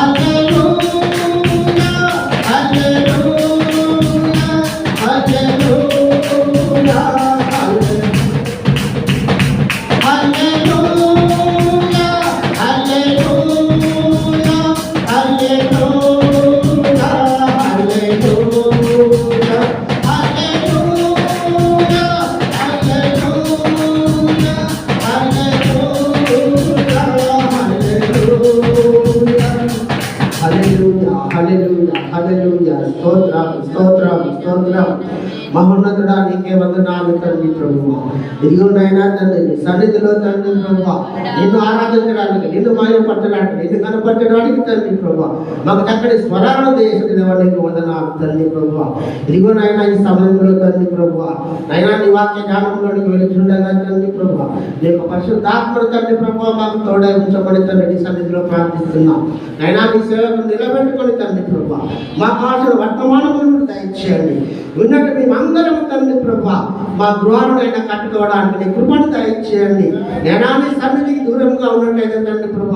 Okay. మహోన్నతుడా నీకే వందనాలు తండ్రి ప్రభు ఇదిగో నాయనా తండ్రి నీ సన్నిధిలో తండ్రి ప్రభు నిన్ను ఆరాధించడానికి నిన్ను మాయపట్టడానికి నిన్ను కనపట్టడానికి తండ్రి ప్రభు మాకు చక్కటి స్వరాలను దేశం నీకు వందనాలు తండ్రి ప్రభు ఇదిగో నాయన ఈ సమయంలో తండ్రి ప్రభు నైనా నీ వాక్య జ్ఞానంలోనికి వెళుతుండగా తండ్రి ప్రభు నీ యొక్క పరిశుద్ధాత్మను తండ్రి ప్రభు మాకు తోడై ఉంచబడి తండ్రి నీ సన్నిధిలో ప్రార్థిస్తున్నాం. నైనా నీ సేవకు నిలబెట్టుకొని తండ్రి ప్రభు మా భాషను వర్తమానం దయచేయండి. ఉన్నట్టు మేమందరం తండ్రి ప్రభు మా గృహాలనైనా కట్టుకోవడానికి నీ కృపను దయచేయండి. నేనా సన్నిధికి దూరంగా ఉన్నట్లయితే తండ్రి ప్రభు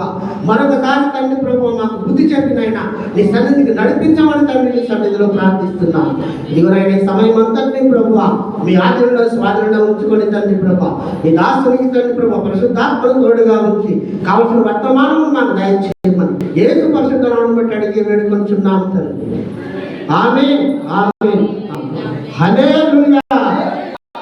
మరొకసారి తండ్రి ప్రభు మాకు బుద్ధి చెప్పినైనా నీ సన్నిధికి నడిపించమని తండ్రి నీ సన్నిధిలో ప్రార్థిస్తున్నాం. ఇదిగోనైనా సమయం అంతటినీ ప్రభు మీ ఆచరణలో స్వాధీనంలో ఉంచుకొని తండ్రి ప్రభు మీ దాసునికి తండ్రి ప్రభు పరిశుద్ధాత్మను తోడుగా ఉంచి కావలసిన వర్తమానము మాకు దయచేయమని ఏసు పరిశుద్ధనామం బట్టి అడిగి వేడుకొంచున్నాం తండ్రి. ఆమె ఆమె హలే